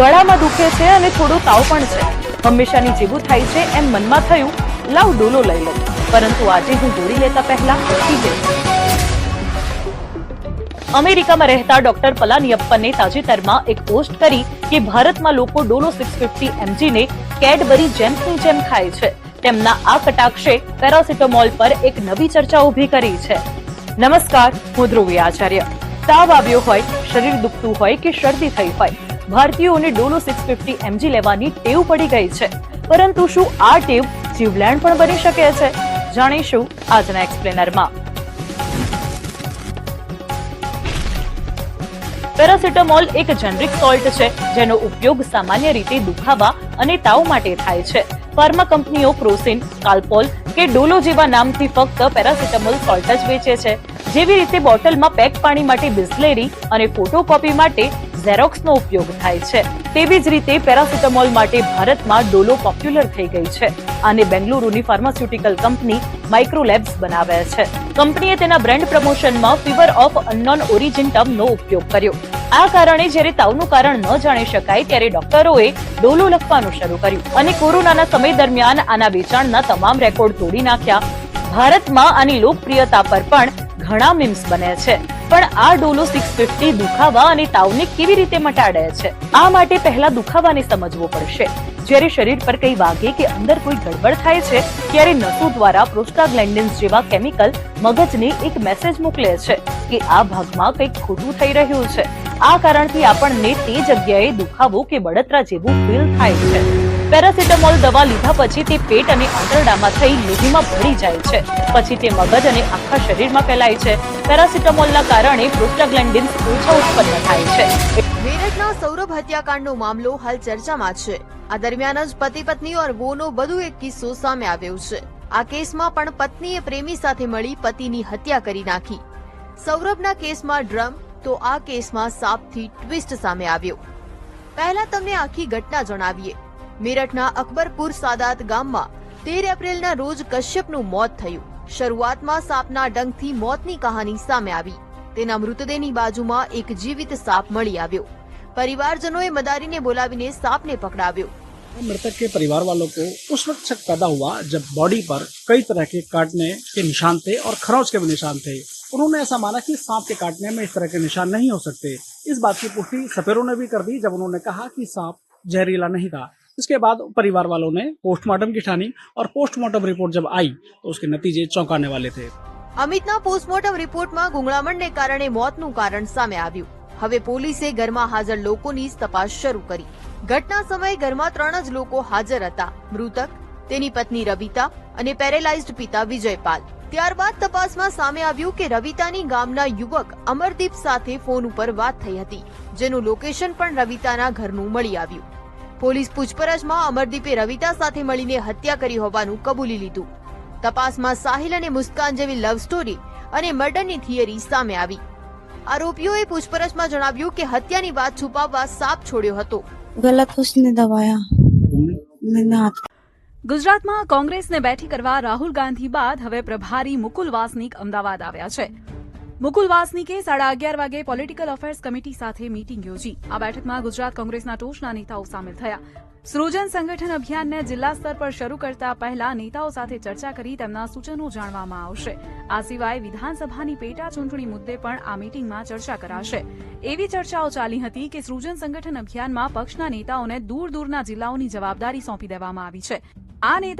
ગળામાં દુખે છે અને થોડો તાવ પણ છે. હંમેશાની જેવું થાય છે એમ મનમાં થયું, લાવ ડોલો લઈ લઉં પરંતુ આજે હું દોડી લેતા પહેલા અમેરિકામાં રહેતા ડોક્ટર પલાનિયપ્પને તાજેતરમાં એક પોસ્ટ કરી કે ભારતમાં લોકો ડોલો સિક્સ ફિફ્ટી એમજીને કેડબરી જેમ્સની જેમ ખાય છે. તેમના આ કટાક્ષે પેરાસિટામોલ પર એક નવી ચર્ચા ઊભી કરી છે. નમસ્કાર, હું ધ્રુવી આચાર્ય. તાવ આવ્યો હોય, શરીર દુખતું હોય કે શરદી થઈ હોય ભારતીયોને ડોલો સિક્સ ફિફ્ટી એમજી લેવાની ટેવ પડી ગઈ છે. પરંતુ શું આ ટેવ જીવલેણ પણ બની શકે છે? જાણીશું આજના એક્સપ્લેનરમાં પેરાસિટામોલ એક જેનરિક સોલ્ટ છે, જેનો ઉપયોગ સામાન્ય રીતે દુખાવા અને તાવ માટે થાય છે. ફાર્મા કંપનીઓ ક્રોસિન કાલ્પોલ કે ડોલો જેવા નામથી ફક્ત પેરાસિટામોલ સોલ્ટ જ વેચે છે. જેવી રીતે બોટલમાં પેક પાણી માટે બિસ્લેરી અને ફોટોકોપી માટે ઝેરોક્સનો ઉપયોગ થાય છે. તેવી જ રીતે પેરાસિટામોલ માટે ભારતમાં ડોલો પોપ્યુલર થઈ ગઈ છે અને બેંગલુરુની ફાર્માસ્યુટિકલ કંપની માઇક્રોલેબ્સ બનાવે છે. કંપનીએ તેના બ્રેન્ડ પ્રમોશનમાં ફીવર ઓફ અનનોન ઓરિજિન ટર્મનો ઉપયોગ કર્યો. આ કારણે જ્યારે તાવનું કારણ ન જાણી શકાય ત્યારે ડોક્ટરોએ ડોલો લખવાનું શરૂ કર્યું અને કોરોનાના સમય દરમિયાન આના વેચાણના તમામ રેકોર્ડ તોડી નાખ્યા. ભારતમાં આની લોકપ્રિયતા પર પણ ઘણા મીમ્સ બને છે. પણ આ ડોલો સિક્સ ફિફ્ટી દુખાવા અને તાવને કેવી રીતે મટાડે છે? આ માટે પહેલા દુખાવાને સમજવો પડશે. જ્યારે શરીર પર કંઈ વાગે કે અંદર કોઈ ગડબડ થાય છે, ત્યારે નસો દ્વારા પ્રોસ્ટાગ્લેન્ડિન્સ જેવા કેમિકલ મગજને એક મેસેજ મોકલે છે કે આ ભાગમાં કંઈક ખોટું થઈ રહ્યું છે. આ કારણથી આપણને તે જગ્યાએ દુખાવો કે બળતરા જેવું ફીલ થાય છે. પેરાસિટામોલ દવા લીધા પછી તે પેટ અને આંતરડામાં થઈ લોહીમાં ભળી જાય છે. પછી તે મગજ અને આખા શરીરમાં ફેલાય છે. પેરાસિટામોલના કારણે પ્રોસ્ટાગ્લેન્ડિન્સ ઓછા ઉત્પન્ન થાય છે. મેરઠના સૌરભ હત્યાકાંડનો મામલો હાલ ચર્ચામાં છે. આ દરમિયાન જ પતિ પત્ની ઓર વોનો વધુ એક કિસ્સો સામે આવ્યો છે. આ કેસમાં પણ પત્નીએ પ્રેમી સાથે મળી પતિની હત્યા કરી નાખી. સૌરભના કેસમાં ડ્રમ, તો આ કેસમાં સાપથી ટ્વિસ્ટ સામે આવ્યો. પહેલા તમને આખી ઘટના જણાવીએ. મેરઠના અકબરપુર સાદાત ગામમાં તેર એપ્રિલના રોજ કશ્યપનું મોત થયું શરૂઆતમાં સાપના ડંખથી મોતની કહાની સામે આવી તેના મૃતદેહની બાજુમાં એક જીવિત સાપ મળી આવ્યો પરિવારજનોએ મદારીને બોલાવીને સાપને પકડાવ્યો मृतक के परिवार वालों को उस वक्त शक पैदा हुआ जब बॉडी पर कई तरह के काटने के निशान थे और खरोच के भी निशान थे उन्होंने ऐसा माना कि सांप के काटने में इस तरह के निशान नहीं हो सकते इस बात की पुष्टि सपेरों ने भी कर दी जब उन्होंने कहा कि सांप जहरीला नहीं था इसके बाद परिवार वालों ने पोस्टमार्टम की ठानी और पोस्टमार्टम रिपोर्ट जब आई तो उसके नतीजे चौंकाने वाले थे અમિતના પોસ્ટમોર્ટમ રિપોર્ટમાં ગુંગળામણને કારણે મોતનું કારણ સામે આવ્યું હવે પોલીસે ઘરમાં હાજર લોકોની તપાસ શરૂ કરી ઘટના સમયે ઘરમાં ત્રણ જ લોકો હાજર હતા મૃતક તેની પત્ની રવિતા અને પેરેલાઇઝ્ડ પિતા વિજયપાલ ત્યારબાદ તપાસમાં સામે આવ્યું કે રવિતાની ગામના યુવક અમરદીપ સાથે ફોન ઉપર વાત થઈ હતી જેનું લોકેશન પણ રવિતાના ઘરનું મળી આવ્યું પોલીસ પૂછપરછમાં અમરદીપે રવિતા સાથે મળીને હત્યા કરી હોવાનું કબૂલી લીધું. તપાસમાં સાહિલ અને મુસ્કાન જેવી લવ સ્ટોરી અને મર્ડરની થિયરી સામે આવી. આરોપીઓએ પૂછપરછમાં જણાવ્યું કે હત્યાની વાત છુપાવવા સાપ છોડ્યો હતો. ગલત ઉસને દબાયા. ગુજરાતમાં કોંગ્રેસને બેઠી કરવા રાહુલ ગાંધી બાદ હવે પ્રભારી મુકુલ વાસનિક અમદાવાદ આવ્યા છે. મુકુલ વાસનિકે સાડા અગિયાર વાગે પોલિટિકલ અફેર્સ કમિટી સાથે મીટિંગ યોજી. આ બેઠકમાં ગુજરાત કોંગ્રેસના ટોચના નેતાઓ સામેલ થયા. સૃજન સંગઠન અભિયાનને જિલ્લા સ્તર પર શરૂ કરતા પહેલા નેતાઓ સાથે ચર્ચા કરી તેમના સૂચનો જાણવામાં આવશે. આ સિવાય વિધાનસભાની પેટા ચૂંટણી મુદ્દે પણ આ મીટિંગમાં ચર્ચા કરાશે. એવી ચર્ચાઓ ચાલી હતી કે સૃજન સંગઠન અભિયાનમાં પક્ષના નેતાઓને દૂર દૂરના જિલ્લાઓની જવાબદારી સોંપી દેવામાં આવી છે. આ નેતા